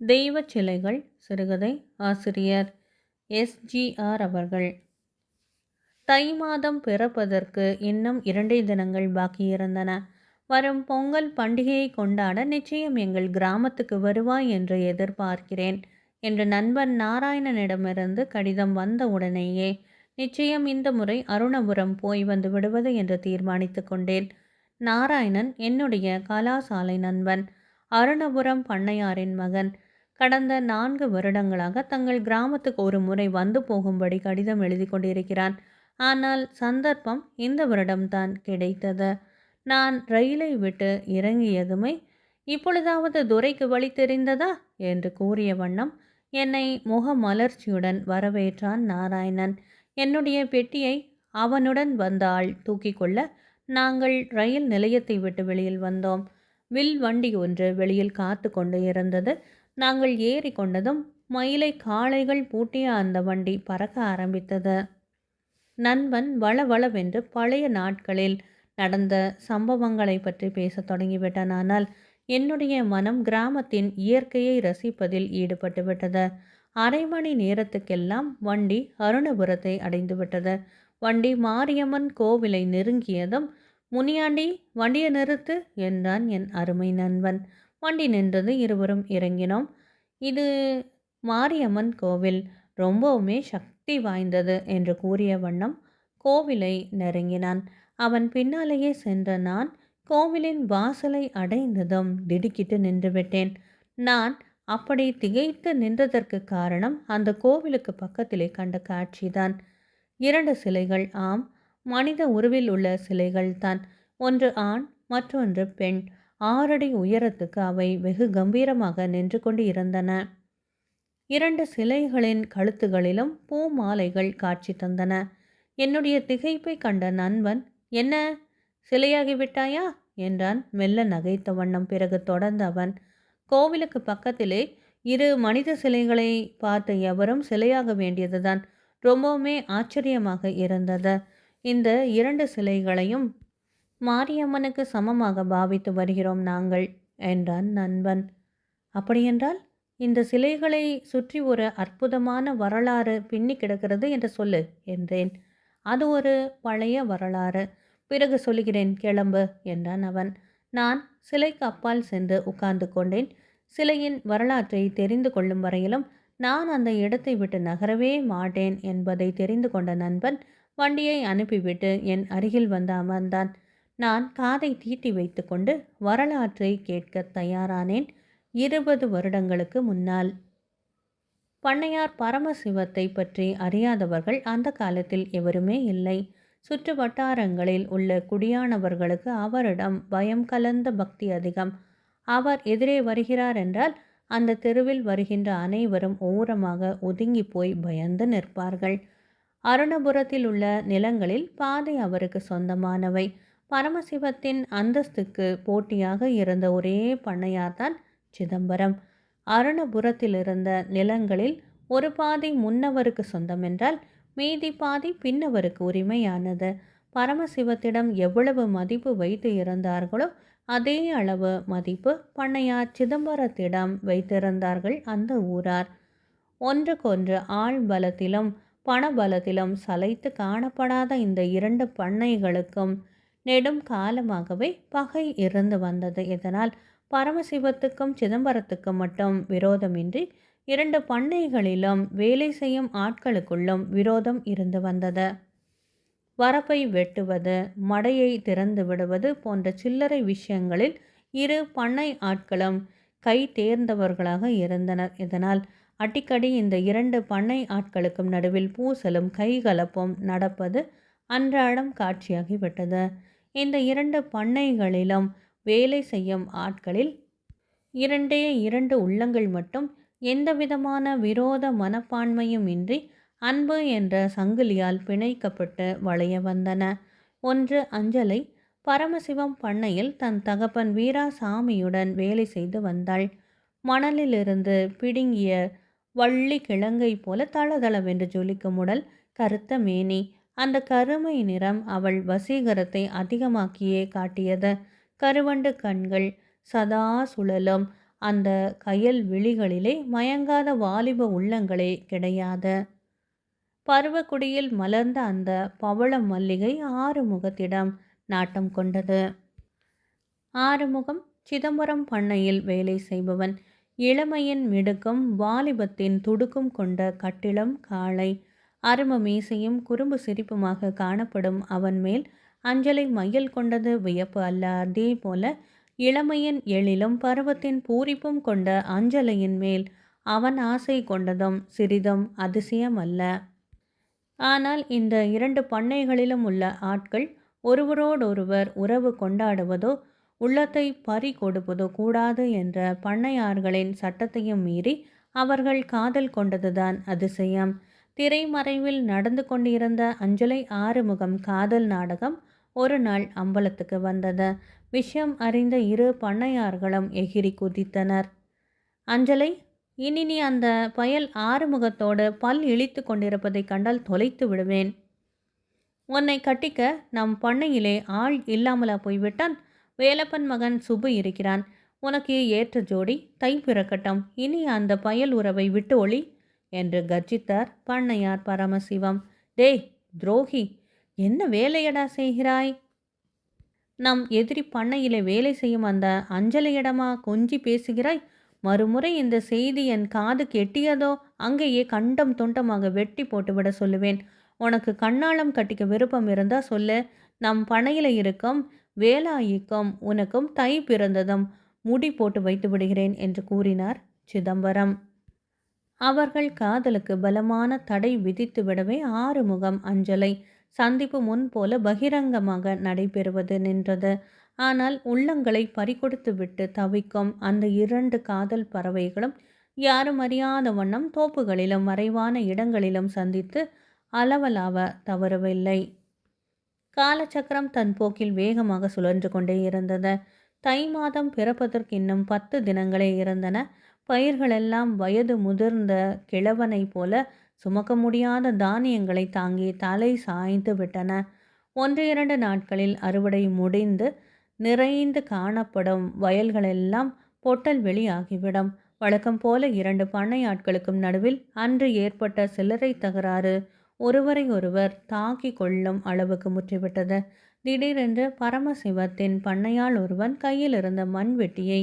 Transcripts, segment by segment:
தெய்வ சிலைகள் சிறுகதை ஆசிரியர் எஸ்ஜிஆர் அவர்கள். தை மாதம் பிறப்பதற்கு இன்னும் இரண்டே தினங்கள் பாக்கியிருந்தன. வரும் பொங்கல் பண்டிகையை கொண்டாட நிச்சயம் எங்கள் கிராமத்துக்கு வருவாய் என்று எதிர்பார்க்கிறேன் என்று நண்பன் நாராயணனிடமிருந்து கடிதம் வந்த உடனேயே நிச்சயம் இந்த முறை அருணபுரம் போய் வந்து விடுவது என்று தீர்மானித்து கொண்டேன். நாராயணன் என்னுடைய கலாசாலை நண்பன். அருணபுரம் பண்ணையாரின் மகன். கடந்த நான்கு வருடங்களாக தங்கள் கிராமத்துக்கு ஒரு முறை வந்து போகும்படி கடிதம் எழுதி கொண்டிருக்கிறான். ஆனால் சந்தர்ப்பம் இந்த வருடம்தான் கிடைத்தது. நான் ரயிலை விட்டு இறங்கியதுமே இப்பொழுதாவது துரைக்கு வழி தெரிந்ததா? என்று கூறிய வண்ணம் என்னை முகமலர்ச்சியுடன் வரவேற்றான் நாராயணன். என்னுடைய பெட்டியை அவனுடன் வந்த ஆள் தூக்கி கொள்ள நாங்கள் ரயில் நிலையத்தை விட்டு வெளியில் வந்தோம். வில் வண்டி ஒன்று வெளியில் காத்து கொண்டு இருந்தது. நாங்கள் ஏறி கொண்டதும் மயிலை காளைகள் பூட்டிய அந்த வண்டி பறக்க ஆரம்பித்தது. நண்பன் வளவளவென்று பழைய நாட்களில் நடந்த சம்பவங்களை பற்றி பேசத் தொடங்கிவிட்டான். ஆனால் என்னுடைய மனம் கிராமத்தின் இயற்கையை ரசிப்பதில் ஈடுபட்டு விட்டது. அரை மணி நேரத்துக்கெல்லாம் வண்டி அருணபுரத்தை அடைந்துவிட்டது வண்டி மாரியம்மன் கோவிலை நெருங்கியதும் முனியாண்டி வண்டியை நிறுத்து என்றான் என் அருமை நண்பன். வண்டி நின்றது இருவரும் இறங்கினோம். இது மாரியம்மன் கோவில் ரொம்பவுமே சக்தி வாய்ந்தது என்று கூறிய வண்ணம் கோவிலை நெருங்கினான். அவன் பின்னாலேயே சென்ற நான் கோவிலின் வாசலை அடைந்ததும் திடுக்கிட்டு நின்றுவிட்டேன். நான் அப்படி திகைத்து நின்றதற்கு காரணம் அந்த கோவிலுக்கு பக்கத்திலே கண்ட காட்சிதான். இரண்டு சிலைகள் ஆம் மனித உருவில் உள்ள சிலைகள் தான் ஒன்று ஆண் மற்றொன்று பெண். ஆறடி உயரத்துக்கு அவை வெகு கம்பீரமாக நின்று கொண்டு இருந்தன. இரண்டு சிலைகளின் கழுத்துகளிலும் பூ மாலைகள் காட்சி தந்தன. என்னுடைய திகைப்பை கண்ட நண்பன் என்ன சிலையாகிவிட்டாயா? என்றான் மெல்ல நகைத்த வண்ணம். பிறகு தொடர்ந்த அவன் கோவிலுக்கு பக்கத்திலே இரு மனித சிலைகளை பார்த்த எவரும் சிலையாக வேண்டியதுதான். ரொம்பவுமே ஆச்சரியமாக இருந்தது. இந்த இரண்டு சிலைகளையும் மாரியம்மனுக்கு சமமாக பாவித்து வருகிறோம் நாங்கள் என்றான் நண்பன். அப்படியென்றால் இந்த சிலைகளை சுற்றி ஒரு அற்புதமான வரலாறு பின்னி கிடக்கிறது என்று சொல்லு என்றேன். அது ஒரு பழைய வரலாறு. பிறகு சொல்லுகிறேன் கிளம்பு என்றான் அவன். நான் சிலைக்கு அப்பால் சென்று உட்கார்ந்து கொண்டேன். சிலையின் வரலாற்றை தெரிந்து கொள்ளும் வரையிலும் நான் அந்த இடத்தை விட்டு நகரவே மாட்டேன் என்பதை தெரிந்து கொண்ட நண்பன் வண்டியை அனுப்பிவிட்டு என் அருகில் வந்து அமர்ந்தான். நான் காதை தீட்டி வைத்துக்கொண்டு வரலாற்றை கேட்க தயாரானேன். இருபது வருடங்களுக்கு முன்னால். பண்ணையார் பரமசிவத்தை பற்றி அறியாதவர்கள் அந்த காலத்தில் எவருமே இல்லை. சுற்று வட்டாரங்களில் உள்ள குடியானவர்களுக்கு அவரிடம் பயம் கலந்த பக்தி அதிகம். அவர் எதிரே வருகிறார் என்றால் அந்த தெருவில் வருகின்ற அனைவரும் ஓரமாக ஒதுங்கி போய் பயந்து நிற்பார்கள். அருணபுரத்தில் உள்ள நிலங்களில் பாதை அவருக்கு சொந்தமானவை. பரமசிவத்தின் அந்தஸ்துக்கு போட்டியாக இருந்த ஒரே பண்ணையார்தான் சிதம்பரம். அருணபுரத்தில் இருந்த நிலங்களில் ஒரு பாதி முன்னவருக்கு சொந்தம் என்றால் மீதி பாதி பின்னவருக்கு உரிமையானது. பரமசிவத்திடம் எவ்வளவு மதிப்பு வைத்து இருந்தார்களோ அதே அளவு மதிப்பு பண்ணையார் சிதம்பரத்திடம் வைத்திருந்தார்கள் அந்த ஊரார். ஒன்றுக்கொன்று ஆள் பலத்திலும் பணபலத்திலும் சலைத்து காணப்படாத இந்த இரண்டு பண்ணைகளுக்கும் நெடும் காலமாகவே பகை இருந்து வந்தது. இதனால் பரமசிவத்துக்கும் சிதம்பரத்துக்கும் மட்டும் விரோதமின்றி இரண்டு பண்ணைகளிலும் வேலை செய்யும் ஆட்களுக்குள்ளும் விரோதம் இருந்து வந்தது. வரப்பை வெட்டுவது மடையை திறந்து விடுவது போன்ற சில்லறை விஷயங்களில் இரு பண்ணை ஆட்களும் கை தேர்ந்தவர்களாக இருந்தனர். இதனால் அடிக்கடி இந்த இரண்டு பண்ணை ஆட்களுக்கும் நடுவில் பூசலும் கைகலப்பும் நடப்பது அன்றாடம் காட்சியாகிவிட்டது இந்த இரண்டு பண்ணைகளிலும் வேலை செய்யும் ஆட்களில் இரண்டே இரண்டு உள்ளங்கள் மட்டும் எந்தவிதமான விரோத மனப்பான்மையும் இன்றி அன்பு என்ற சங்கிலியால் பிணைக்கப்பட்டு வளைய வந்தன. ஒன்று அஞ்சலை பரமசிவம் பண்ணையில் தன் தகப்பன் வீராசாமியுடன் வேலை செய்து வந்தாள். மணலிலிருந்து பிடுங்கிய வள்ளி கிழங்கை போல தளதளவென்று ஜொலிக்கும் உடல் கருத்த மேனி. அந்த கருமை நிறம் அவள் வசீகரத்தை அதிகமாக்கியே காட்டியது. கருவண்டு கண்கள் சதா சுழலும். அந்த கயல் விழிகளிலே மயங்காத வாலிப உள்ளங்களே கிடையாது. பருவக்குடியில் மலர்ந்த அந்த பவள மல்லிகை ஆறுமுகத்திடம் நாட்டம் கொண்டது. ஆறுமுகம் சிதம்பரம் பண்ணையில் வேலை செய்பவன். இளமையின் மிடுக்கும் வாலிபத்தின் துடுக்கும் கொண்ட கட்டிளம் காளை. அரும மீசையும் குறும்பு சிரிப்புமாக காணப்படும் அவன் மேல் அஞ்சலை மையல் கொண்டது வியப்பு அல்ல. அதே போல இளமையின் எழிலும் பருவத்தின் பூரிப்பும் கொண்ட அஞ்சலையின் மேல் அவன் ஆசை கொண்டதும் சிறிதும் அதிசயம் அல்ல ஆனால் இந்த இரண்டு பண்ணைகளிலும் உள்ள ஆட்கள் ஒருவரோடொருவர் உறவு கொண்டாடுவதோ உள்ளத்தை பறி கொடுப்பதோ கூடாது என்ற பண்ணையார்களின் சட்டத்தையும் மீறி அவர்கள் காதல் கொண்டதுதான் அதிசயம். திரைமறைவில் நடந்து கொண்டிருந்த அஞ்சலை ஆறுமுகம் காதல் நாடகம் ஒரு நாள் அம்பலத்துக்கு வந்தது. விஷயம் அறிந்த இரு பண்ணையார்களும் எகிரி குதித்தனர். அஞ்சலை இனி நீ அந்த பயல் ஆறுமுகத்தோடு பல் இழித்து கொண்டிருப்பதைக் கண்டால் தொலைத்து விடுவேன். உன்னை கட்டிக்க நம் பண்ணையிலே ஆள் இல்லாமலா போய்விட்டான்? வேலப்பன் மகன் சுபு இருக்கிறான். உனக்கு ஏற்ற ஜோடி தை பிறக்கட்டும் இனி அந்த பயல் உறவை விட்டு ஒளி. என்று கர்ஜித்தார் பண்ணையார் பரமசிவம். டேய் துரோகி என்ன வேலையடா செய்கிறாய்? நம் எதிரி பண்ணையிலே வேலை செய்யும் அந்த அஞ்சலையிடமா கொஞ்சி பேசுகிறாய்? மறுமுறை இந்த செய்தி என் காது கெட்டியதோ அங்கேயே கண்டம் துண்டமாக வெட்டி போட்டுவிட சொல்லுவேன். உனக்கு கண்ணாளம் கட்டிக்க விருப்பம் இருந்தா சொல்லு. நம் பனையில இருக்கும் வேலாயிக்கும் உனக்கும் தை பிறந்ததும். முடி போட்டு வைத்து விடுகிறேன் என்று கூறினார் சிதம்பரம். அவர்கள் காதலுக்கு பலமான தடை விதித்து விடவே ஆறுமுகம் அஞ்சலை சந்திப்பு முன் போல பகிரங்கமாக நடைபெறுவது நின்றது. ஆனால் உள்ளங்களை பறிகொடுத்து விட்டு தவிக்கும் அந்த இரண்டு காதல் பறவைகளும் யாரும் அறியாத வண்ணம் தோப்புகளிலும் மறைவான இடங்களிலும் சந்தித்து அளவலாவ தவறவில்லை. காலச்சக்கரம் தன் போக்கில் வேகமாக சுழன்று கொண்டே இருந்தது. தை மாதம் பிறப்பதற்கு இன்னும் பத்து தினங்களே இருந்தன. பயிர்களெல்லாம் வயது முதிர்ந்த கிழவனைப் போல சுமக்க முடியாத தானியங்களை தாங்கி தலை சாய்ந்து விட்டன. ஒன்று இரண்டு நாட்களில் அறுவடை முடிந்து நிறைந்து காணப்படும் வயல்களெல்லாம் பொட்டல் வெளியாகிவிடும். வழக்கம் போல இரண்டு பண்ணையாட்களுக்கும் நடுவில் அன்று ஏற்பட்ட சில்லறை தகராறு ஒருவரை ஒருவர் தாக்கி கொள்ளும் அளவுக்கு முற்றிவிட்டது. திடீரென்று பரமசிவத்தின் பண்ணையால் ஒருவன் கையில் இருந்த மண்வெட்டியை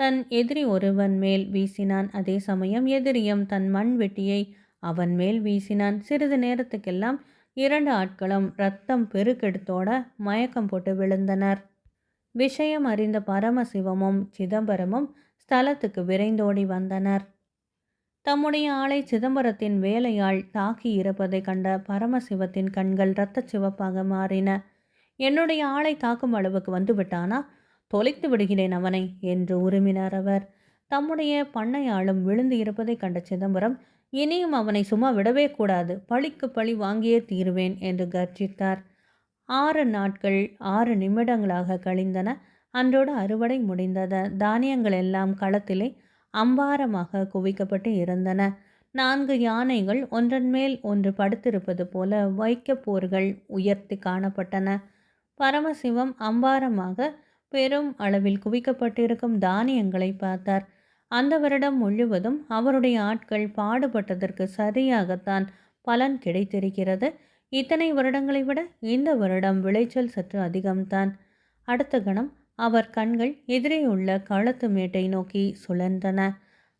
தன் எதிரி ஒருவன் மேல் வீசினான். அதே சமயம் எதிரியும் தன் மண் வெட்டியை அவன் மேல் வீசினான். சிறிது நேரத்துக்கெல்லாம் இரண்டு ஆட்களும் ரத்தம் பெருக்கெடுத்தோட மயக்கம் போட்டு விழுந்தனர். விஷயம் அறிந்த பரமசிவமும் சிதம்பரமும் ஸ்தலத்துக்கு விரைந்தோடி வந்தனர். தம்முடைய ஆளை சிதம்பரத்தின் வேலையாள் தாக்கி இருப்பதை கண்ட பரமசிவத்தின் கண்கள் இரத்த சிவப்பாக மாறின. என்னுடைய ஆளை தாக்கும் அளவுக்கு வந்து விட்டானா தொலைத்து விடுகிறேன் அவனை என்று உருமினார் அவர். தம்முடைய பண்ணையாளும் விழுந்து இருப்பதை கண்ட சிதம்பரம் இனியும் அவனை சும்மா விடவே கூடாது பழிக்கு பழி வாங்கியே தீருவேன் என்று கர்ஜித்தார். ஆறு நாட்கள் ஆறு நிமிடங்களாக கழிந்தன. அன்றோடு அறுவடை முடிந்தது. தானியங்கள் எல்லாம் களத்திலே அம்பாரமாக குவிக்கப்பட்டு இருந்தன. நான்கு யானைகள் ஒன்றன் மேல் ஒன்று படுத்திருப்பது போல வைக்கப்போர்கள் உயர்த்தி காணப்பட்டன. பரமசிவம் அம்பாரமாக பெரும் அளவில் குவிக்கப்பட்டிருக்கும் தானியங்களை பார்த்தார். அந்த வருடம் முழுவதும் அவருடைய ஆட்கள் பாடுபட்டதற்கு சரியாகத்தான் பலன் கிடைத்திருக்கிறது. இத்தனை வருடங்களை விட இந்த வருடம் விளைச்சல் சற்று அதிகம்தான். அடுத்த கணம் அவர் கண்கள் எதிரே உள்ள களத்து மேட்டை நோக்கி சுழன்றன.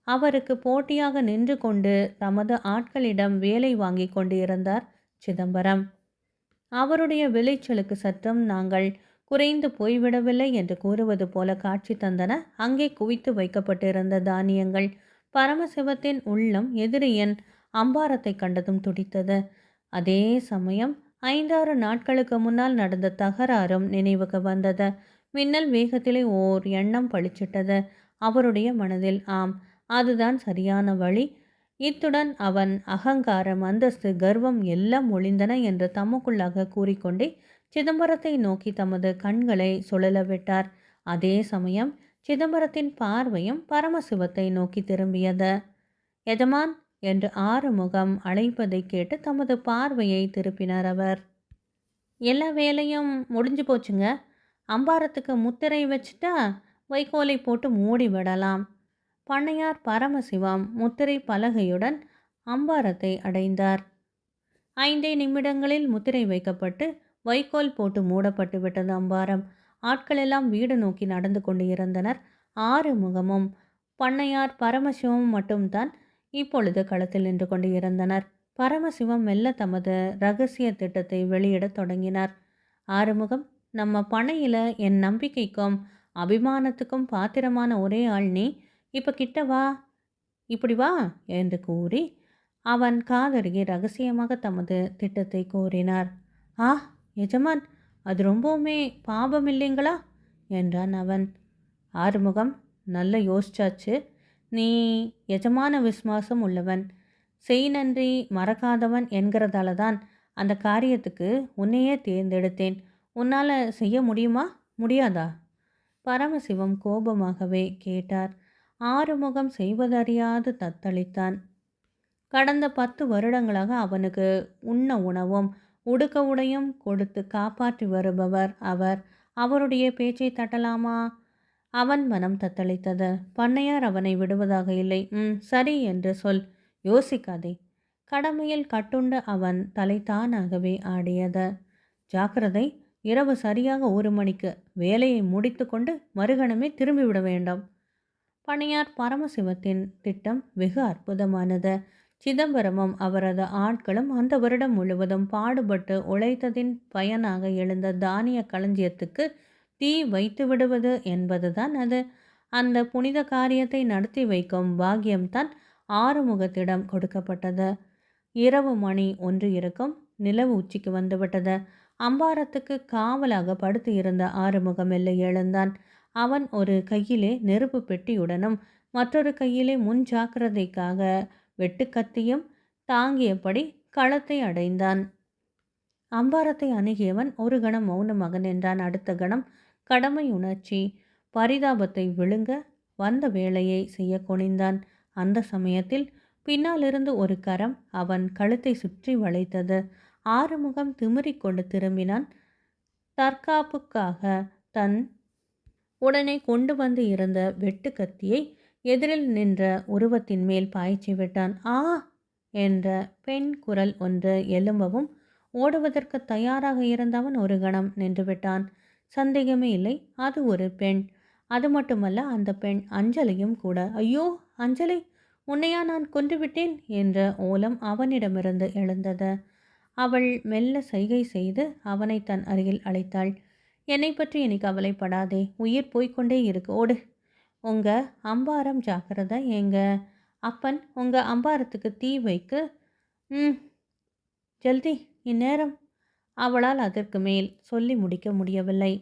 அவருக்கு போட்டியாக நின்று கொண்டு தமது ஆட்களிடம் வேலை வாங்கி கொண்டிருந்தார் சிதம்பரம். அவருடைய விளைச்சலுக்கு சற்றும் நாங்கள் குறைந்து போய்விடவில்லை என்று கூறுவது போல காட்சி தந்தன. அங்கே குவித்து வைக்கப்பட்டிருந்த தானியங்கள். பரமசிவத்தின் உள்ளம் எதிரியின் அம்பாரத்தை கண்டதும் துடித்தது. அதே சமயம் ஐந்தாறு நாட்களுக்கு முன்னால் நடந்த தகராறும் நினைவுக்கு வந்தது. மின்னல் வேகத்திலே ஓர் எண்ணம் பளிச்சிட்டது. அவருடைய மனதில் ஆம் அதுதான் சரியான வழி. இத்துடன் அவன் அகங்காரம் அந்தஸ்து கர்வம் எல்லாம் ஒளிந்தன என்று தமக்குள்ளாக கூறிக்கொண்டே சிதம்பரத்தை நோக்கி தமது கண்களை சுழல விட்டார் அதே சமயம் சிதம்பரத்தின் பார்வையும் பரமசிவத்தை நோக்கி திரும்பியது. எஜமான்! என்று ஆறுமுகம் அழைப்பதை கேட்டு தமது பார்வையை திருப்பினார் அவர். எல்லா வேலையும் முடிஞ்சு போச்சுங்க. அம்பாரத்துக்கு முத்திரை வச்சுட்டா வைக்கோலை போட்டு மூடி விடலாம். பண்ணையார் பரமசிவம் முத்திரை பலகையுடன் அம்பாரத்தை அடைந்தார். ஐந்தே நிமிடங்களில் முத்திரை வைக்கப்பட்டு வைக்கோல் போட்டு மூடப்பட்டு விட்டது அம்பாரம். ஆட்களெல்லாம் வீடு நோக்கி நடந்து கொண்டு இருந்தனர் ஆறு முகமும் பண்ணையார் பரமசிவமும் மட்டும்தான் இப்பொழுது களத்தில் நின்று கொண்டு இருந்தனர் பரமசிவம் மெல்ல தமது ரகசிய திட்டத்தை வெளியிடத் தொடங்கினார். ஆறுமுகம் நம்ம பனையில் என் நம்பிக்கைக்கும் அபிமானத்துக்கும் பாத்திரமான ஒரே ஆள் நீ. இப்போ கிட்ட வா. இப்படி வா என்று கூறி அவன் காதருகே ரகசியமாக தமது திட்டத்தை கூறினார் ஆ எஜமான் அது ரொம்பவுமே பாபம் இல்லைங்களா? என்றான் அவன். ஆறுமுகம் நல்ல யோசிச்சாச்சு. நீ எஜமான விஸ்வாசம் உள்ளவன். செய் நன்றி மறக்காதவன் என்கிறதால தான் அந்த காரியத்துக்கு உன்னையே தேர்ந்தெடுத்தேன். உன்னால் செய்ய முடியுமா? முடியாதா? பரமசிவம் கோபமாகவே கேட்டார். ஆறுமுகம் செய்வதறியாது தத்தளித்தான். கடந்த பத்து வருடங்களாக அவனுக்கு உண்ண உணவும் உடுக்க உடையும் கொடுத்து காப்பாற்றி வருபவர் அவர். அவருடைய பேச்சை தட்டலாமா? அவன் மனம் தத்தளித்தது. பண்ணையார் அவனை விடுவதாக இல்லை. ம் சரி என்று சொல். யோசிக்காதே. கடமையில் கட்டுண்டு அவன் தலை தானாகவே ஆடியது. ஜாக்கிரதை இரவு சரியாக ஒரு மணிக்கு வேலையை முடித்துக்கொண்டு மறுகணமே திரும்பிவிட வேண்டும். பணியார் பரமசிவத்தின் திட்டம் வெகு அற்புதமானது. சிதம்பரமும் அவரது ஆட்களும் அந்த வருடம் முழுவதும் பாடுபட்டு உழைத்ததின் பயனாக எழுந்த தானிய களஞ்சியத்துக்கு தீ வைத்து விடுவது என்பதுதான் அது. அந்த புனித காரியத்தை நடத்தி வைக்கும் பாக்கியம்தான் ஆறுமுகத்திடம் கொடுக்கப்பட்டது. இரவு மணி ஒன்று இருக்கும். நிலவு உச்சிக்கு வந்துவிட்டது. அம்பாரத்துக்கு காவலாக படுத்து இருந்த ஆறுமுகம் எல்லை எழுந்தான். அவன் ஒரு கையிலே நெருப்பு பெட்டியுடனும் மற்றொரு கையிலே முன் ஜாக்கிரதைக்காக வெட்டுக்கத்தியும் தாங்கியபடி களத்தை அடைந்தான். அம்பாரத்தை அணுகியவன் ஒரு கணம் மௌனமாக நின்றான் அடுத்த கணம் கடமை உணர்ச்சி. பரிதாபத்தை விழுங்க வந்த வேலையை செய்ய குனிந்தான். அந்த சமயத்தில் பின்னாலிருந்து ஒரு கரம் அவன் கழுத்தை சுற்றி வளைத்தது. ஆறுமுகம் திமிரிக் கொண்டு திரும்பினான். தற்காப்புக்காக தன் உடனே கொண்டு வந்து இருந்த வெட்டுக்கத்தியை எதிரில் நின்ற உருவத்தின் மேல் பாய்ச்சி விட்டான். ஆ! என்ற பெண் குரல் ஒன்று எழும்பவும் ஓடுவதற்கு தயாராக இருந்தவன் ஒரு கணம் நின்றுவிட்டான் சந்தேகமே இல்லை அது ஒரு பெண். அது மட்டுமல்ல அந்த பெண் அஞ்சலியும் கூட. ஐயோ அஞ்சலி உன்னையா நான் கொன்றுவிட்டேன் என்ற ஓலம் அவனிடமிருந்து எழுந்தது. அவள் மெல்ல சைகை செய்து அவனை தன் அருகில் அழைத்தாள். என்னை பற்றி இனி கவலைப்படாதே. உயிர் போய்க்கொண்டே இருக்கு. ஓடு. உங்கள் அம்பாரம் ஜாக்கிரதை எங்கள் அப்பன் உங்கள் அம்பாரத்துக்கு தீ வைக்கு. ம். ஜல்தி இந்நேரம். அவளால் அதற்கு மேல் சொல்லி முடிக்க முடியவில்லை.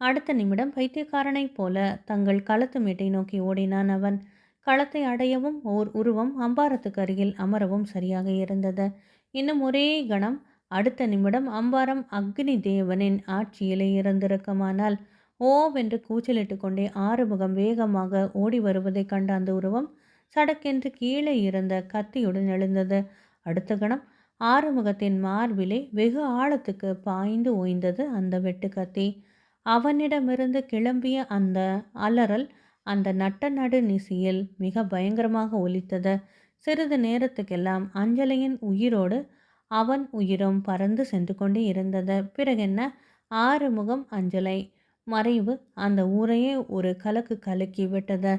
அடுத்த நிமிடம் பைத்தியக்காரனைப் போல தங்கள் களத்து மேட்டை நோக்கி ஓடினான் அவன். களத்தை அடையவும் ஓர் உருவம் அம்பாரத்துக்கு அருகில் அமரவும் சரியாக இருந்தது. இன்னும் ஒரே கணம். அடுத்த நிமிடம் அம்பாரம் அக்னி தேவனின் ஆட்சியிலே இருந்திருக்குமானால் ஓவென்று கூச்சலிட்டு கொண்டே ஆறுமுகம் வேகமாக ஓடி வருவதைக் கண்ட அந்த உருவம் சடக்கென்று கீழே இருந்த கத்தியுடன் எழுந்தது. அடுத்த கணம் ஆறுமுகத்தின் மார்பிலே வெகு ஆழத்துக்கு பாய்ந்து ஓய்ந்தது அந்த வெட்டு கத்தி. அவனிடமிருந்து கிளம்பிய அந்த அலறல் அந்த நட்ட நடு நிசியில் மிக பயங்கரமாக ஒலித்தது. சிறிது நேரத்துக்கெல்லாம் அஞ்சலையின் உயிரோடு அவன் உயிரும் பறந்து சென்று கொண்டே இருந்தது. பிறகென்ன? ஆறுமுகம் அஞ்சலை மறைவு அந்த ஊரையே ஒரு கலக்கு கலக்கி விட்டது.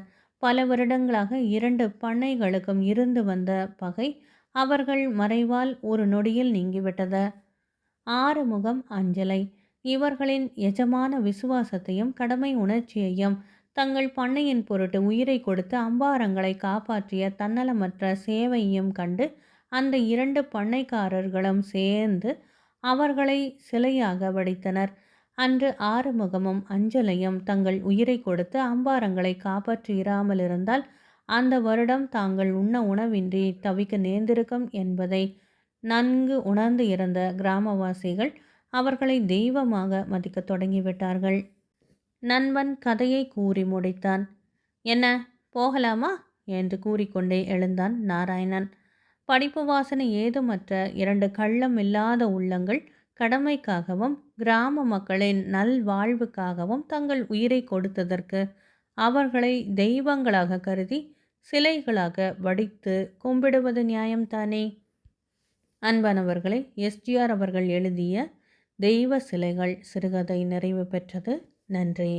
பல வருடங்களாக இரண்டு பண்ணைகளுக்கும் இருந்து வந்த பகை அவர்கள் மறைவால் ஒரு நொடியில் நீங்கிவிட்டது. ஆறுமுகம் அஞ்சலை. இவர்களின் எஜமான விசுவாசத்தையும் கடமை உணர்ச்சியையும் தங்கள் பண்ணையின் பொருட்டு உயிரை கொடுத்து அம்பாரங்களை காப்பாற்றிய தன்னலமற்ற சேவையும் கண்டு அந்த இரண்டு பண்ணைக்காரர்களும் சேர்ந்து அவர்களை சிலையாக வடித்தனர். அன்று ஆறுமுகமும் அஞ்சலையும் தங்கள் உயிரை கொடுத்து அம்பாரங்களை காப்பாற்றியிராமல் இருந்தால் அந்த வருடம் தாங்கள் உண்ண உணவின்றி தவிக்க நேர்ந்திருக்கும் என்பதை நன்கு உணர்ந்து இருந்த கிராமவாசிகள் அவர்களை தெய்வமாக மதிக்க தொடங்கிவிட்டார்கள். நண்பன் கதையை கூறி முடித்தான். என்ன போகலாமா? என்று கூறிக்கொண்டே எழுந்தான் நாராயணன். படிப்பு வாசனை ஏதுமற்ற இரண்டு கள்ளம் இல்லாத உள்ளங்கள் கடமைக்காகவும் கிராம மக்களின் நல்வாழ்வுக்காகவும் தங்கள் உயிரை கொடுத்ததற்கு அவர்களை தெய்வங்களாக கருதி சிலைகளாக வடித்து கும்பிடுவது நியாயம்தானே அன்பானவர்களை எஸ்ஜிஆர் அவர்கள் எழுதிய தெய்வ சிலைகள் சிறுகதை நிறைவு பெற்றது. நன்றி.